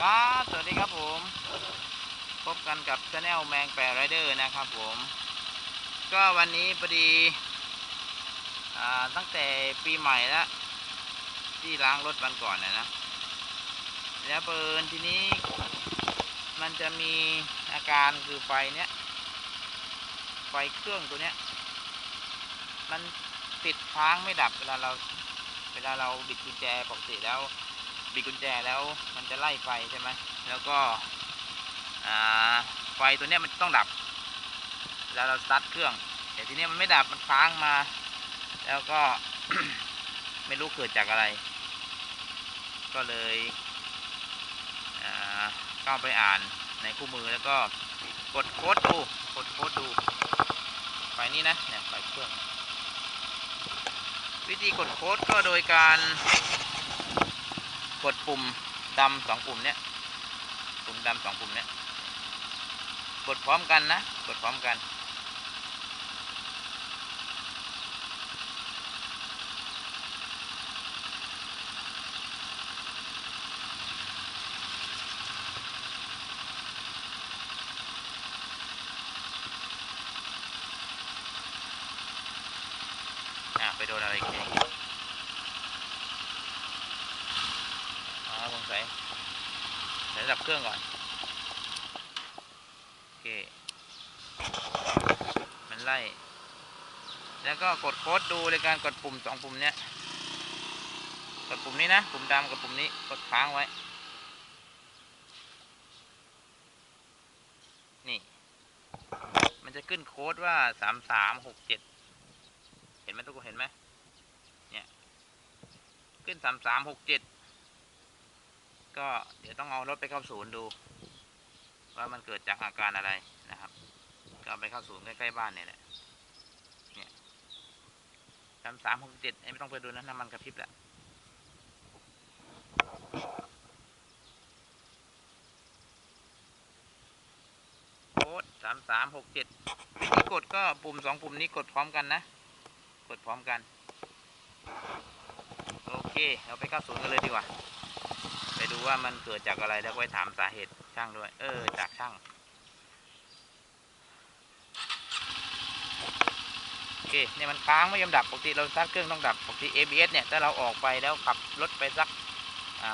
ครับสวัสดีครับผม พบกันกับชาแนลแมงแปรไรเดอร์นะครับผม ก็วันนี้พอดีตั้งแต่ปีใหม่แล้วที่ล้างรถวันก่อนนะนะ แล้วเปินทีนี้ มันจะมีอาการคือไฟเนี้ย ไฟเครื่องตัวเนี้ย มันติดค้างไม่ดับเวลาเรา เวลาเราบิดกุญแจปกติแล้ว บิดกุญแจแล้วมันจะไล่ไฟใช่ไหมแล้วก็ไฟตัวเนี้ยมันต้องดับเวลาเราสตาร์ทเครื่อง แต่ทีเนี้ยมันไม่ดับมันค้างมา แล้วก็ไม่รู้เกิดจากอะไร ก็เลยเข้าไปอ่านในคู่มือแล้วก็กดโค้ดดูกดโค้ดดูไฟนี้นะเนี่ยไฟเครื่อง วิธีกดโค้ดก็โดยการ กดปุ่มดำสองปุ่มเนี้ยปุ่มดำสองปุ่มเนี้ยกดพร้อมกันนะ กดพร้อมกันอะไปโดนอะไรอีกที อ๋อสงสัยเดี๋ยวดับเครื่องก่อน โอเค มันไล่ แล้วก็กดโค้ดดูในการกดปุ่มสองปุ่มเนี้ย กดปุ่มนี้นะ ปุ่มดำกับปุ่มนี้ กดค้างไว้ นี่ มันจะขึ้นโค้ดว่าสามสามหกเจ็ด เห็นไหมทุกคนเห็นไหมเนี่ย ขึ้นสามสามหกเจ็ด ก็เดี๋ยวต้องเอารถไปเข้าศูนย์ดู ว่ามันเกิดจากอาการอะไรนะครับ ก็ไปเข้าศูนย์ใกล้ๆบ้านเนี่ยแหละเนี่ยสามสามหกเจ็ดไม่ต้องไปดูนะน้ำมันกระพริบแหล้วโค้ดสามสามหกเจ็ดวิธีกดก็ปุ่มสองปุ่มนี้กดพร้อมกันนะ กดพร้อมกัน โอเค เราไปเข้าศูนย์กันเลยดีกว่า ไปดูว่ามันเกิดจากอะไรแล้วก็ไปถามสาเหตุช่างด้วย เออ จากช่าง โอเคเนี่ยมันค้างไม่ยอมดับปกติเราสตาร์ทเครื่องต้องดับปกติ ABS เนี่ยถ้าเราออกไปแล้วขับรถไปสัก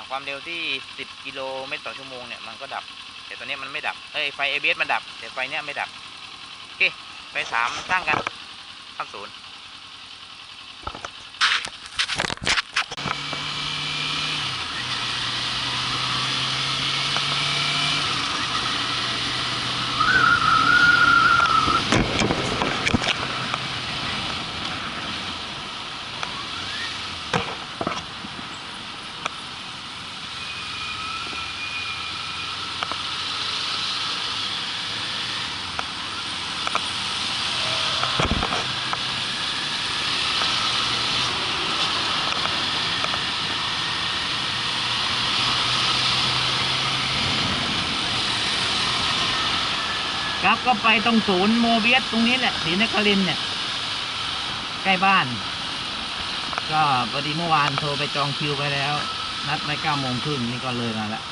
ความเร็วที่ 10 กิโลเมตรต่อชั่วโมงเนี่ยมันก็ดับ แต่ตอนนี้มันไม่ดับ เอ้ยไฟ ABS มันดับ แต่ไฟเนี้ยไม่ดับ โอเค ไปถามช่างกันข้าศูนย์ ก็ไปตรงศูนย์โมเบียสตรงนี้แหละศรีนครินเนี่ยใกล้บ้าน ก็พอดีเมื่อวานโทรไปจองคิวไปแล้ว นัดไว้เก้าโมงครึ่งนี่ก็เลยมาแล้ว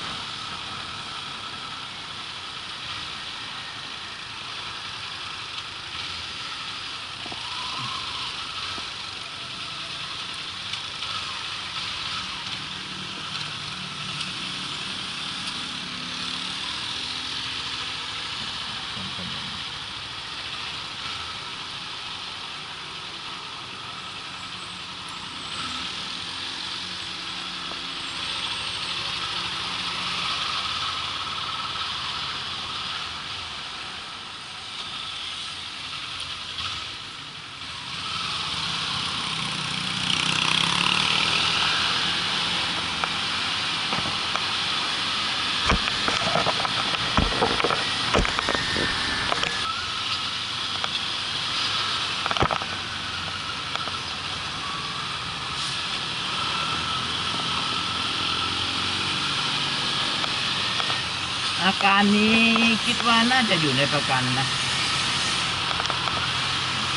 อาการนี้คิดว่าน่าจะอยู่ในประกันนะ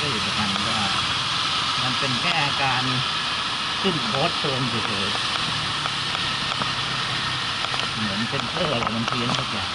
ก็อยู่ประกันก็มันเป็นแค่อาการขึ้นโค้ดเติมเฉยๆเหมือนเซนเซอร์อะไรมันเพี้ยนทุกอย่าง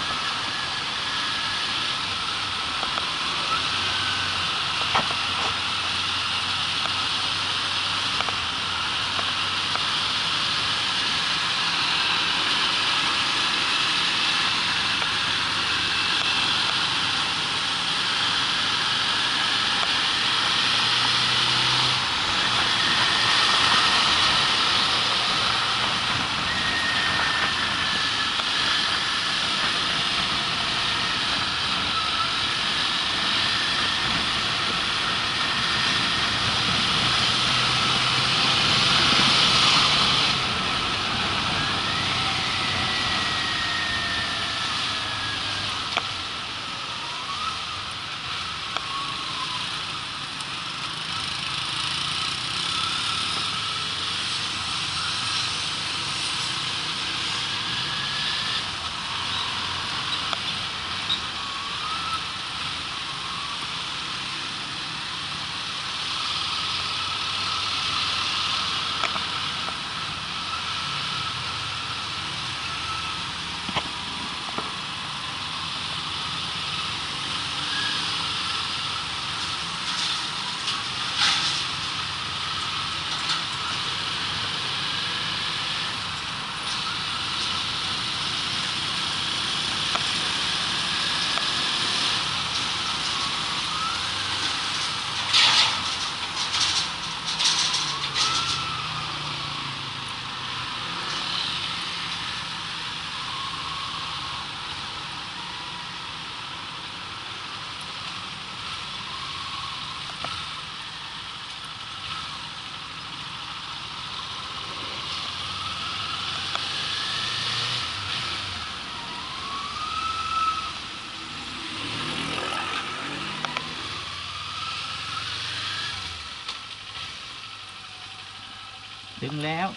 ถึงแล้ว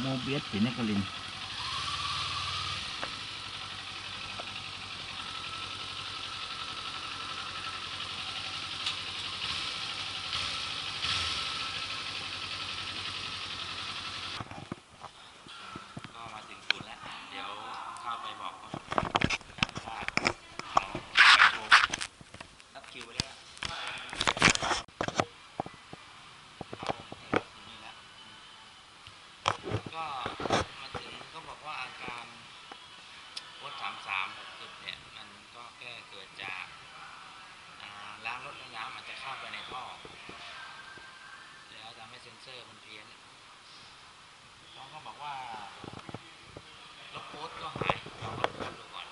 โมเบียสศรีนครินทร์ก็มาถึงศูนย์แล้ว เดี๋ยวเข้าไปบอกเขากันว่าเอาไปโทรนัดคิวไปแล้วเอาอยู่นี่แล้ว ก็มาถึงก็บอกว่าอาการโคตสามสามหกจุดเนี่ย มันก็แค่เกิดจากล้างรถล้างน้ำอาจจะเข้าไปในท่อ แล้วทำให้เซ็นเซอร์มันเพี้ยนน้องก็บอกว่าลบโพสก็หายลองลบโพสต์ดูก่อน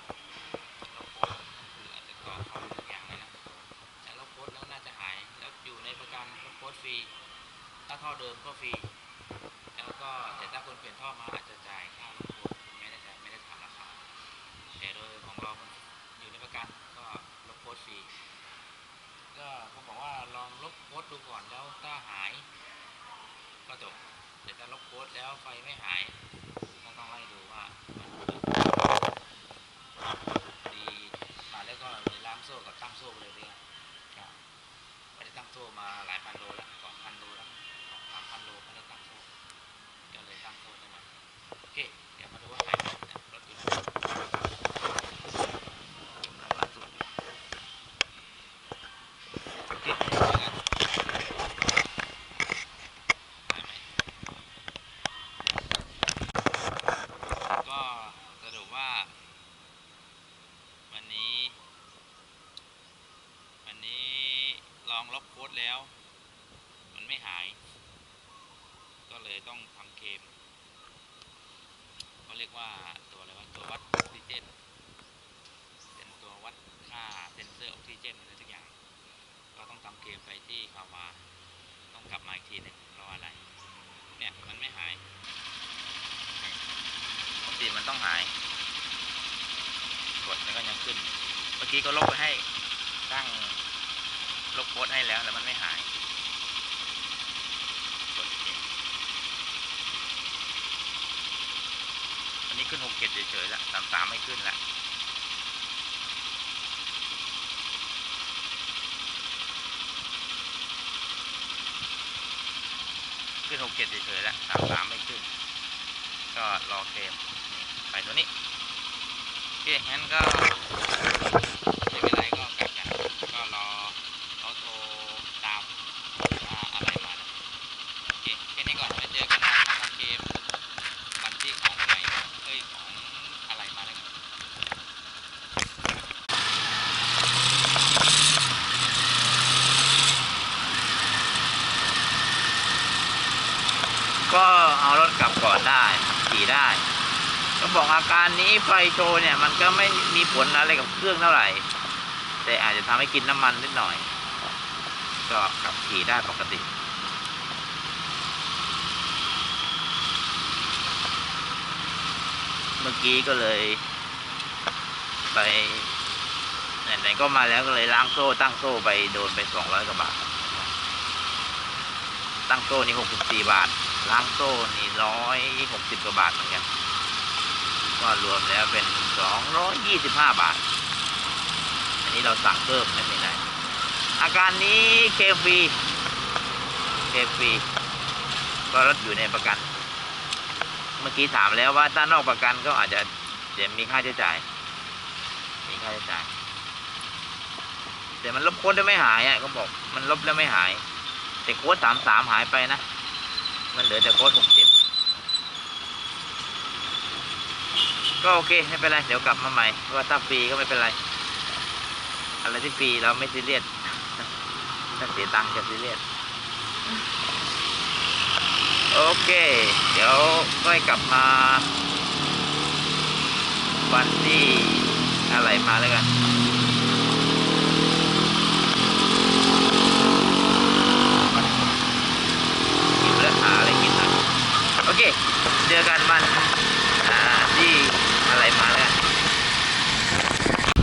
ลบโพสก็คืออาจจะก่อข้อมูลอย่างนี้นะแต่ลบโพสแล้วน่าจะหาย แล้วอยู่ในประกันลบโพสฟรี ถ้าท่อเดิมก็ฟรี ก็แต่ถ้าคนเปลี่ยนท่อมาอาจจะจ่ายค่ารถทัวร์ไม่ได้จ่ายไม่ได้ถามราคาแต่โดยของเรามันอยู่ในประกันก็ลบโพสฟรีก็เขาบอกว่าลองลบโพสดูก่อนแล้วถ้าหาย ก็จบแต่ถ้าลบโพสแล้วไฟไม่หายก็ต้องไล่ดูว่าดีมาแล้วก็เลยล้างโซ่กับตั้งโซ่เลยดีกว่าครับไม่ได้ตั้งโซ่มาหลายพันโลแล้ว ก็เลยตั้งโทษได้มาโอเค เดี๋ยวมาดูว่าใครรถอยู่ไหนล่าสุดโอเคเจอกันได้ไหมก็สรุปว่า วันนี้ วันนี้ลองลบโค้ดแล้ว มันไม่หาย ก็เลยต้องทำเกม เรียกว่าตัวอะไรวะตัววัดออกซิเจน เป็นตัววัดค่าเซนเซอร์ออกซิเจนอะไรทุกอย่าง ก็ต้องทำเกมไปที่คาวาต้องกลับมาอีกทีหนึงรออะไร เนี่ยมันไม่หายปกติมันต้องหาย กดแล้วก็ยังขึ้น เมื่อกี้ก็ลบไปให้ตั้งลบโพสให้แล้วแล้วมันไม่หาย กดอีกทีอั นี้ขึ้นหกเจ็ดเฉยๆละสามสามไม่ขึ้นละขึ้นหกเจ็ดเฉยๆละสามสามไม่ขึ้น ก็รอเกมนี่ไปตัวนี้โอเคงั้นก็ไม่เป็นไรก็กลับกันก็รอเขาโทรตามอ่าอะไรมานะโอเคแค่นี้ก่อนไว้เจอกันวันทำเกมวันที่ของไงเอ้ยของอะไรมาแล้วกัน ก็เอารถกลับก่อนได้ขี่ได้ ก็บ อาการนี้ไฟโชว์เนี่ยมันก็ไม่มีผลอะไรกับเครื่องเท่าไหร่ แต่อาจจะทำให้กินน้ำมันนิดหน่อย ก็ขับขี่ได้ปกติเมื่อกี้ก็เลย ไปไหนๆก็มาแล้วก็เลยล้างโซ่ตั้งโซ่ไปโดนไปสองร้อยกว่าบาท ตั้งโซ่นี่หกสิบสี่บาท ล้างโซ่นี่ร้อยหกสิบกว่าบาทเหมือนกัน ก็รวมแล้วเป็นสองร้อยยี่สิบห้าบาท อันนี้เราสั่งเพิ่มไม่เป็นไร อาการนี้เคฟรีเคฟรีก็รถอยู่ในประกัน เมื่อกี้ถามแล้วว่าถ้านอกประกันก็อาจจะเดี๋ยวมีค่าใช้จ่าย มีค่าใช้จ่าย แต่มันลบโค้ดได้ไม่หายอะก็บอก มันลบแล้วไม่หาย แต่โค้ดสามสามหายไปนะ มันเหลือแต่โค้ดหกเจ็ด ก็โอเคไม่เป็นไรเดี๋ยวกลับมาใหม่เพราะว่าถ้าฟรีก็ไม่เป็นไรอะไรที่ฟรีเราไม่ซีเรียสถ้าเสียตังค์จะซีเรียสโอเค เดี๋ยวค่อยกลับมา วันที่อะไรมาแล้วกันหิวแล้วหาอะไรกินน่อยโอเค เจอกันวัน มาแล้วกัน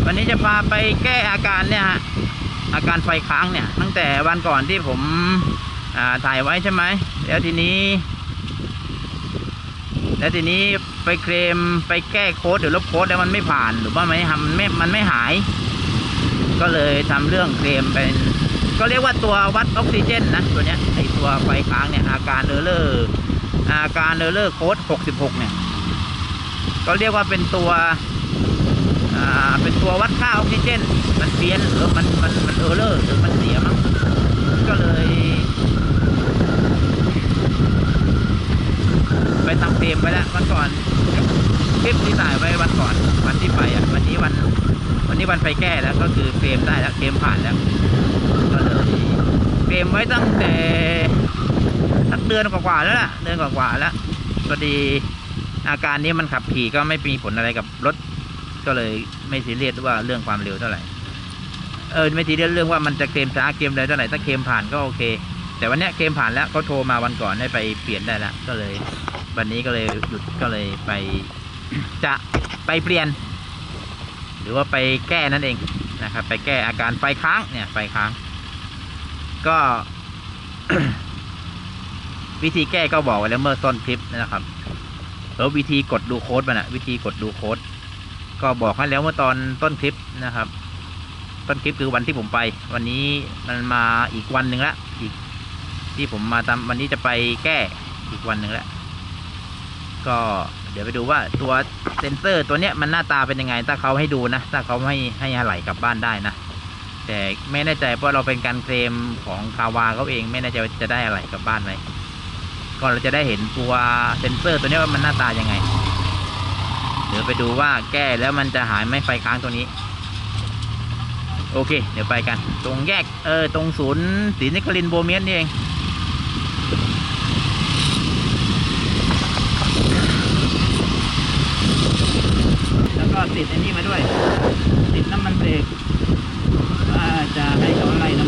วันนี้จะพาไปแก้อาการเนี่ยฮะอาการไฟค้างเนี่ย ตั้งแต่วันก่อนที่ผมถ่ายไว้ใช่ไหมแล้วทีนี้ แล้วทีนี้ไปเคลมไปแก้โค้ดหรือลบโค้ดแล้วมันไม่ผ่านหรือว่าไม่ทำมันไม่มันไม่หาย ก็เลยทำเรื่องเคลมเป็นก็เรียกว่าตัววัดออกซิเจนนะตัวเนี้ยไอตัวไฟค้างเนี่ยอาการเออเลอร์อาการเออเลอร์โค้ด66เนี่ย ก็เรียกว่าเป็นตัวอ่าเป็นตัววัดค่าออกซิเจน มันเพี้ยนหรือมันมันมันเออร์เลอร์หรือมันเสียมั้งก็เลยไปทำเต็มไปแล้ววันก่อนคลิปที่ถ่ายไว้วันก่อนวันที่ไปอะวันนี้วัน วันนี้วันไปแก้แล้วก็คือเฟรมได้แล้วเฟรมผ่านแล้วก็เลยเฟรมไว้ตั้งแต่สักเดือนกว่าๆแล้วล่ะเดือนกว่าๆแล้วพอดี อาการนี้มันขับขี่ก็ไม่มีผลอะไรกับรถ ก็เลยไม่ซีเรียสว่าเรื่องความเร็วเท่าไหร่ เออไม่ซีเรียสเรื่องว่ามันจะเกมช้าเกมอะไรเท่าไหร่ถ้าเกมผ่านก็โอเค แต่วันนี้ยเกมผ่านแล้วเขาโทรมาวันก่อนให้ไปเปลี่ยนได้แล้วก็เลย วันนี้ก็เลยหยุดก็เลยไป จะไปเปลี่ยน หรือว่าไปแก้นั่นเองนะครับ ไปแก้อาการไฟค้างเนี่ยไฟค้าง ก็วิธีแก้ก็บอกไว้แล้วเมื่อต้นคลิปนะครับ แล้ววิธีกดดูโค้ดมันอะวิธีกดดูโค้ดก็บอกให้แล้วเมื่อตอนต้นคลิปนะครับ ต้นคลิปคือวันที่ผมไป วันนี้มันมาอีกวันหนึ่งละอีกที่ผมมาทำวันนี้จะไปแก้อีกวันหนึ่งละก็เดี๋ยวไปดูว่าตัวเซนเซอร์ตัวเนี้ยมันหน้าตาเป็นยังไง ถ้าเขาให้ดูนะ ถ้าเขาให้ให้อะไหลกลับบ้านได้นะ แต่ไม่แน่ใจเพราะเราเป็นการเคลมของคาวาเขาเอง ไม่แน่ใจว่าจะได้อะไรกลับบ้านไหม ก็เราจะได้เห็นตัวเซนเซอร์ตัวนี้ว่ามันหน้าตายังไง เดี๋ยวไปดูว่าแก้แล้วมันจะหายไหม่ไฟค้างตัวนี้ โอเค เดี๋ยวไปกัน ตรงแยกเออตรงศูนย์ศรีนิครินโบเมียนนี่เองแล้วก็ติดอันนี้มาด้วย ติดน้ำมันเบรกว่าจะให้เขาไล่น้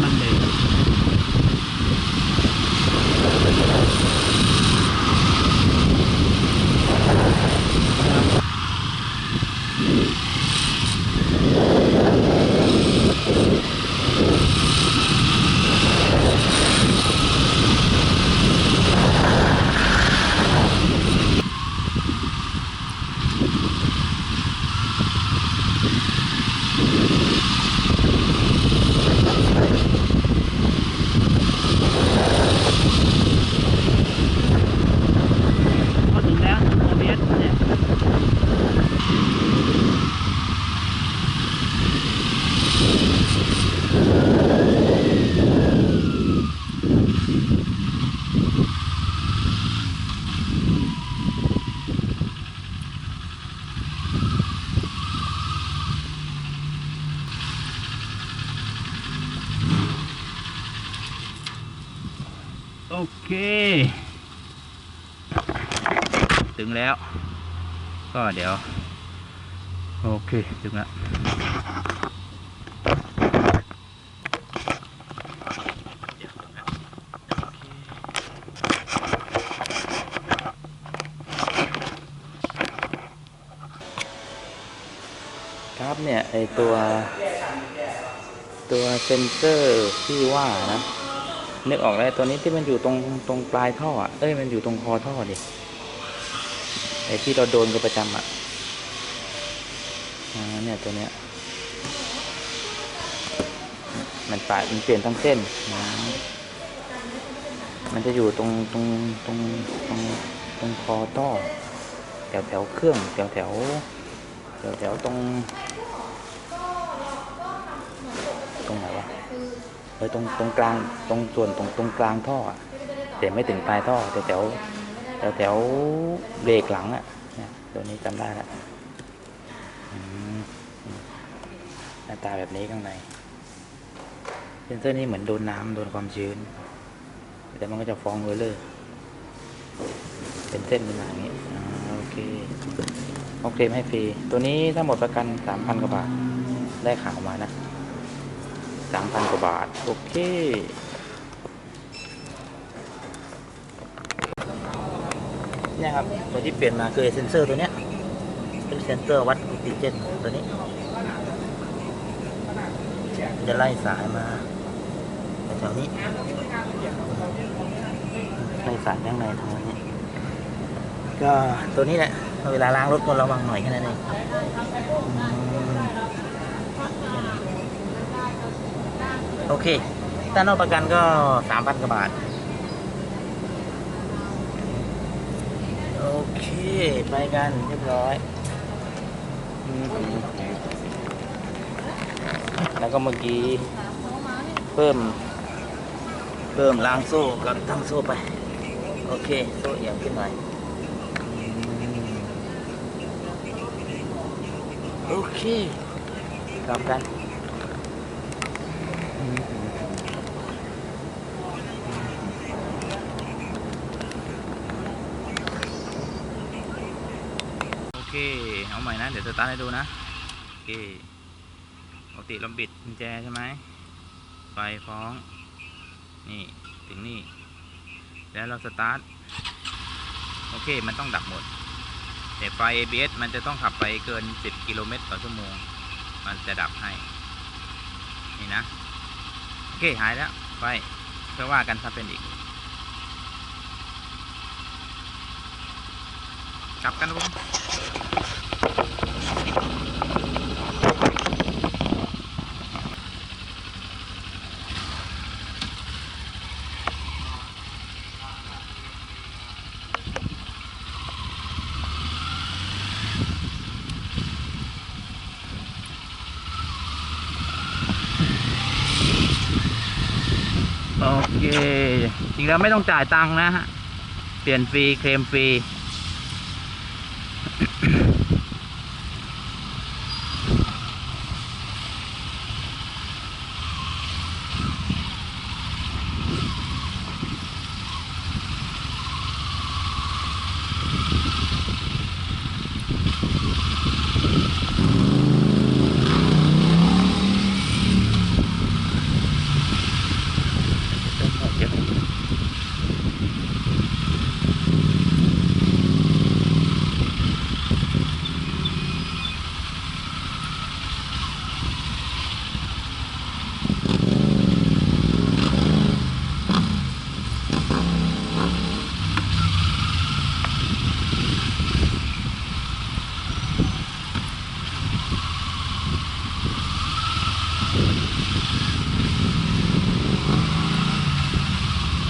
ำมันเบรกเค ถึงแล้ว ก็เดี๋ยว โอเค ถึงแล้วครับเนี่ยไอตัวตัวเซนเซอร์ที่ว่านะ นึกออกแล้วตัวนี้ที่มันอยู่ตรงตรงปลายท่ออะเอ้ยมันอยู่ตรงคอท่อดิไอที่เราโดนกันประจำอะอ่าเนี่ยตัวเนี้ยมันปายมันเปลี่ยนทั้งเส้นนะมันจะอยู่ตรงตรงตรงตรงตรงคอท่อแถวแถวเครื่องแถวแถวแถวแถวตรงตรงไหนวะ เออตรงตรงกลางตรงส่วนตรงตรงกลางท่อแต่ไม่ถึงปลายท่อแต่แถวแถวแถวเบรกหลังอะเนี่ยตัวนี้จำได้ละหน้าตาแบบนี้ข้างในเซนเซอร์นี่เหมือนโดนน้ำโดนความชื้น แต่มันก็จะฟองเลยเลยเป็นเส้นเป็นอย่างนี้โอเคโอเคให้ฟรี ตัวนี้ถ้าหมดประกันสามพันกว่าบาท ได้ข่าวมานะ สามพันกว่าบาท โอเค เนี่ยครับ ตัวที่เปลี่ยนมาคือเซนเซอร์ตัวเนี้ย เป็นเซนเซอร์วัดออกซิเจนตัวนี้ จะไล่สายมาแถวนี้ไล่สายข้างในทางนี้ ก็ตัวนี้แหละ เวลาล้างรถก็ระวังหน่อยแค่นั้นเองอืม โอเคถ้านอกประกันก็สามพันกว่าบาท โอเค ไปกันเรียบร้อย แล้วก็เมื่อกี้ เพิ่ม เพิ่มล้างโซ่กับทั้งโซ่ไป โอเค โซ่เอียงขึ้นหน่อย โอเคกลับกัน เค เอาใหม่นะ เดี๋ยวสตาร์ทให้ดูนะ โอเคปกติเราบิดกุญแจใช่ไหมไฟฟ้อง นี่ ถึงนี่ แล้วเราสตาร์ท โอเค มันต้องดับหมด แต่ไฟ ABS มันจะต้องขับไปเกิน 10 กิโลเมตรต่อชั่วโมง มันจะดับให้ นี่นะ โอเค หายแล้ว ไฟเพื่อว่ากันถ้าเป็นอีกับกันครับผมโอเค จริงแล้วไม่ต้องจ่ายตังค์นะฮะ เปลี่ยนฟรี เคลมฟรี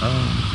Um,